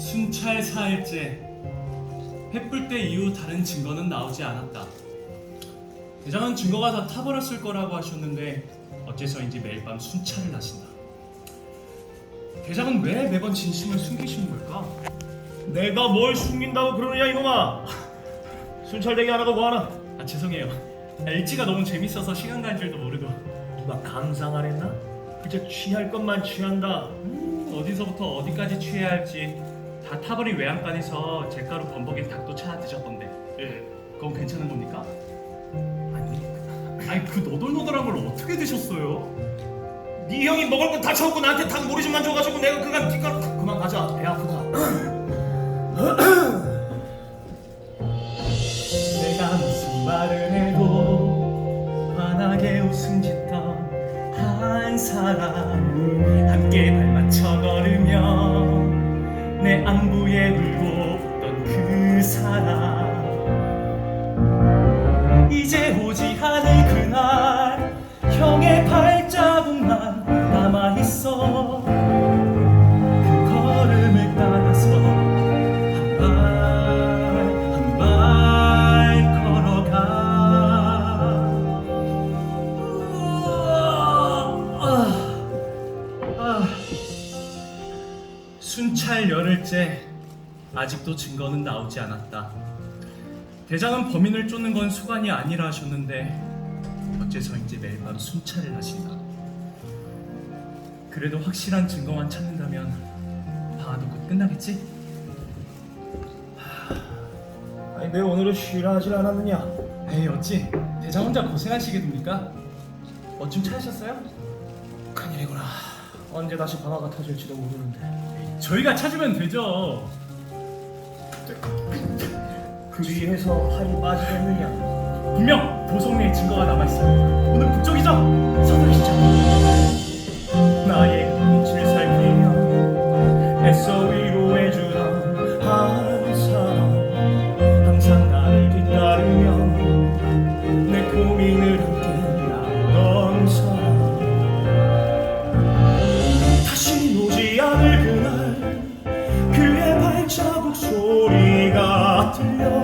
순찰 4일째 횃불 때 이후 다른 증거는 나오지 않았다. 대장은 증거가 다 타버렸을 거라고 하셨는데 어째서인지 매일 밤 순찰을 하신다. 대장은 왜 매번 진심을 숨기시는 걸까? 내가 뭘 숨긴다고 그러느냐 이놈아 순찰대기 안 하고 뭐하나 아 죄송해요. LG가 너무 재밌어서 시간 간 줄도 모르고 누가 감상 안 했나? 그저 취할 것만 취한다 음, 어디서부터 어디까지 취해야 할지 다 타버린 외양간에서 잿가루 범벅인 닭도 찾아 드셨던데. 예, 그건 괜찮은 겁니까? 아니, 아니 그 노돌노돌한 걸 어떻게 드셨어요? 네 형이 먹을 건다 쳐먹고 나한테 닭 모리집만 줘가지고 내가 그간 뒷가루 그만 가자. 배 아프다 내가 무슨 말을 해도 환하게 웃음 짓던 한 사람 함께 발 맞춰 걸으며 내 안부에 울고 웃던 그 사람. 이제 오지 않을 그날 형의 발자국만 남아있어 순찰 열흘째 아직도 증거는 나오지 않았다. 대장은 범인을 쫓는 건 수관이 아니라 하셨는데 어째서인지 매일 밤 순찰을 하신다. 그래도 확실한 증거만 찾는다면 방화도 곧 끝나겠지? 아니 내 오늘은 쉬라 하질 않았느냐 에이 어찌 대장 혼자 고생하시게 됩니까? 어좀 찾으셨어요? 큰일이구나 언제 다시 방화가 터질지도 모르는데 저희가 찾으면 되죠. 그리해서 할이 빠지겠느냐 분명 도성내에 증거가 남아 있습니다. 오늘 북쪽이죠? 서두르시죠. 소리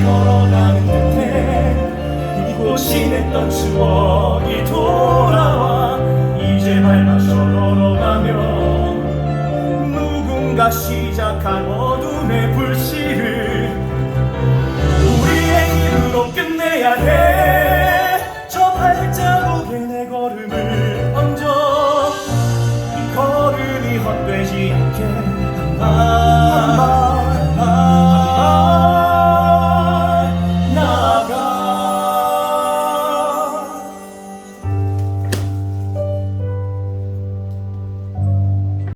다시 함께 걸어가는 듯해. 이곳이 냈던 추억이 돌아와. 이제 발맞춰 걸어가며 누군가 시작한 어둠의 불씨를 우리의 힘으로 끝내야 해 저 발자국에 내 걸음을 얹어. 이 걸음이 헛되지 않게 한발